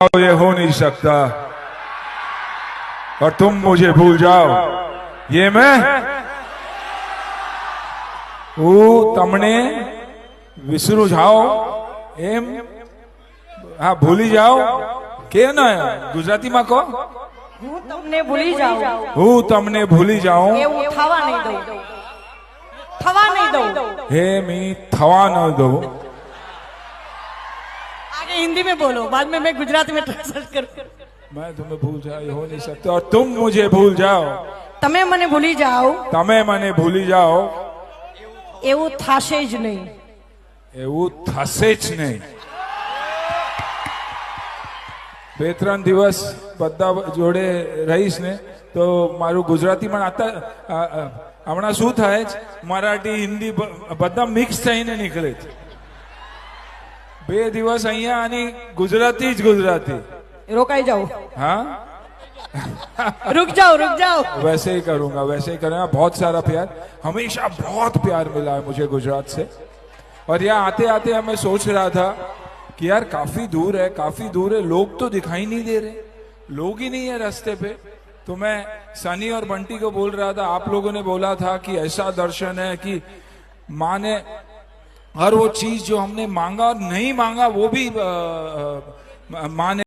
जाओ ये हो नहीं सकता और तुम मुझे भूल जाओ ये मैं હું તમને વિસરું જાઓ એમ હા ભૂલી જાઓ કે ને ગુજરાતીમાં કહો હું તમને ભૂલી જાઉં હું તમને ભૂલી જાઉં એવું થવા નહીં દઉં થવા નહીં દઉં હે મી થવા ન દઉં आगे हिंदी में बोलो बाद में मैं गुजराती में ट्रांसलेट करूं मैं तुम्हें भूल जाओ ये हो नहीं सकता और तुम मुझे भूल जाओ તમે મને ભૂલી જાઓ તમે મને ભૂલી જાઓ એવું થશે જ નહીં એવું થશે જ નહીં બે ત્રણ દિવસ બધા જોડે રહીશ ને તો મારું ગુજરાતી પણ આતા આ- આ- હમણાં શું થાય છે મરાઠી હિન્દી બ- બધા મિક્સ થઈને નીકળે છે બે દિવસ અહીંયા આની ગુજરાતી જ ગુજરાતી રોકાઈ જાઓ हाँ रुक जाओ रुक जाओ वैसे ही करूंगा वैसे ही करूंगा बहुत सारा प्यार हमेशा बहुत प्यार मिला है मुझे गुजरात से और यहाँ आते आते मैं सोच रहा था कि यार काफी दूर है काफी दूर है लोग तो दिखाई नहीं दे रहे लोग ही नहीं है रास्ते पे तो मैं सनी और बंटी को बोल रहा था आप लोगों ने बोला था कि ऐसा दर्शन है कि माँ ने हर वो चीज़ जो हमने मांगा और नहीं मांगा वो भी माने